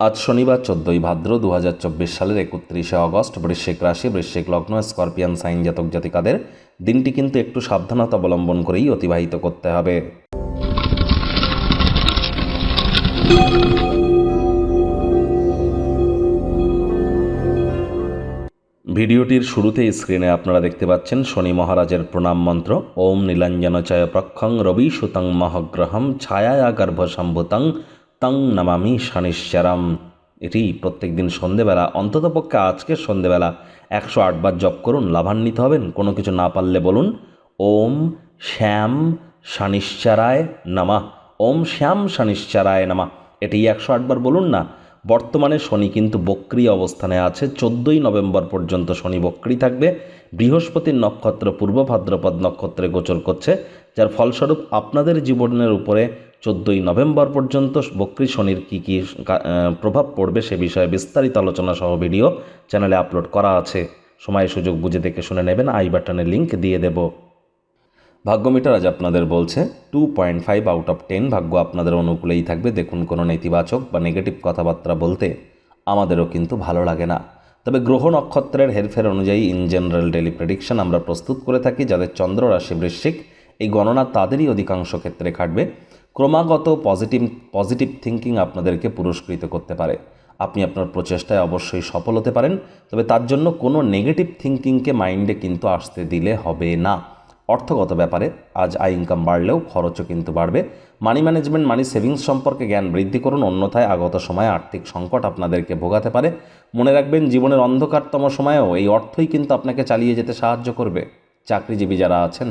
আজ শনিবার চোদ্দই ভাদ্র দু হাজার চব্বিশ সালের একত্রিশে অগস্ট বৃশ্চিক রাশি, বৃশ্চিক লগ্ন, স্করপিয়ান, সাইন জাতক জাতিকাদের দিনটি কিন্তু একটু সাবধানতা অবলম্বন করেই অতিবাহিত করতে হবে। ভিডিওটির শুরুতে স্ক্রিনে আপনারা দেখতে পাচ্ছেন শনি মহারাজের প্রণাম মন্ত্র, ওম নীলাঞ্জনচয় প্রক্ষং রবি সুতং মহগ্রহম ছায়া গর্ভসম্ভুতং তং নমামি শনিশ্চরম। এটি প্রত্যেক দিন সন্ধেবেলা অন্ততপক্ষে আজকে সন্ধেবেলা একশো আটবার জপ করুন, লাভান্বিত হবেন, কোনো কিছু না পারলে বলুন, ওম শ্যাম শনিশ্চরায় নমঃ, ওম শ্যাম শনিশ্চরায় নামা। এটি একশো আটবার বলুন না, বর্তমানে শনি কিন্তু বক্রি অবস্থানে আছে, চোদ্দোই নভেম্বর পর্যন্ত শনি বক্রি থাকবে, বৃহস্পতির নক্ষত্র পূর্ব ভাদ্রপদ নক্ষত্রে গোচর করছে, যার ফলস্বরূপ আপনাদের জীবনের উপরে চোদ্দোই নভেম্বর পর্যন্ত বক্রি শনির কী কী প্রভাব পড়বে সে বিষয়ে বিস্তারিত আলোচনা সহ ভিডিও চ্যানেলে আপলোড করা আছে। সময় সুযোগ বুঝে দেখে শুনে নেবেন, আই বাটনের লিঙ্ক দিয়ে দেবো। ভাগ্যমিটার আজ আপনাদের বলছে, two point five out of ten ভাগ্য আপনাদের অনুকূলেই থাকবে। দেখুন কোনো নেতিবাচক বা নেগেটিভ কথাবার্তা বলতে আমাদেরও কিন্তু ভালো লাগে না। তবে গ্রহ নক্ষত্রের হেরফের অনুযায়ী ইন জেনারেল ডেলি প্রেডিকশন আমরা প্রস্তুত করে থাকি, যাদের চন্দ্র রাশি বৃশ্চিক, এই গণনা তাদেরই অধিকাংশ ক্ষেত্রে খাটবে। ক্রমাগত পজিটিভ পজিটিভ থিঙ্কিং আপনাদেরকে পুরস্কৃত করতে পারে। আপনি আপনার প্রচেষ্টায় অবশ্যই সফল হতে পারেন, তবে তার জন্য কোনো নেগেটিভ থিঙ্কিংকে মাইন্ডে কিন্তু আসতে দিলে হবে না। অর্থগত ব্যাপারে, আজ আয় ইনকাম বাড়লেও খরচও কিন্তু বাড়বে। মানি ম্যানেজমেন্ট মানি সেভিংস সম্পর্কে জ্ঞান বৃদ্ধি করুন, অন্যথায় আগত সময়ে আর্থিক সংকট আপনাদেরকে ভোগাতে পারে। মনে রাখবেন, জীবনের অন্ধকারতম সময়েও এই অর্থই কিন্তু আপনাকে চালিয়ে যেতে সাহায্য করবে। চাকরিজীবী যারা আছেন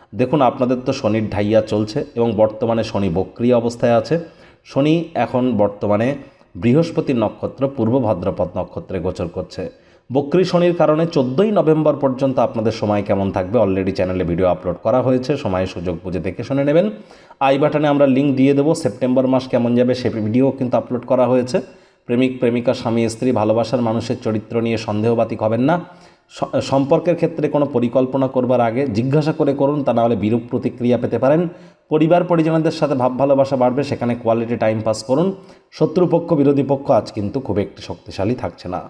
দেখুন, আপনাদের তো শনির ঢাইয়া চলছে এবং বর্তমানে শনি বক্রিয় অবস্থায় আছে। শনি এখন বর্তমানে বৃহস্পতির নক্ষত্র, পূর্ব ভাদ্রপদ নক্ষত্রে গোচর করছে। বক্রী শনির কারণে চোদ্দোই নভেম্বর পর্যন্ত আপনাদের সময় কেমন থাকবে অলরেডি চ্যানেলে ভিডিও আপলোড করা হয়েছে, সময় সুযোগ বুঝে দেখে শুনে নেবেন। আই বাটনে আমরা লিঙ্ক দিয়ে দেবো, সেপ্টেম্বর মাস কেমন যাবে সে ভিডিও কিন্তু আপলোড করা হয়েছে। প্রেমিক, প্রেমিকা, স্বামী, স্ত্রী, ভালোবাসার মানুষের চরিত্র নিয়ে সন্দেহবাতিক হবেন না। সম্পর্কের ক্ষেত্রে কোনো পরিকল্পনা করবার আগে জিজ্ঞাসা করে করুন, তা নাহলে বিরূপ প্রতিক্রিয়া পেতে পারেন। পরিবার পরিজনদের সাথে ভাব ভালোবাসা বাড়বে, সেখানে কোয়ালিটি টাইম পাস করুন। শত্রুপক্ষ, বিরোধী পক্ষ আজ কিন্তু খুব একটি শক্তিশালী থাকছে না।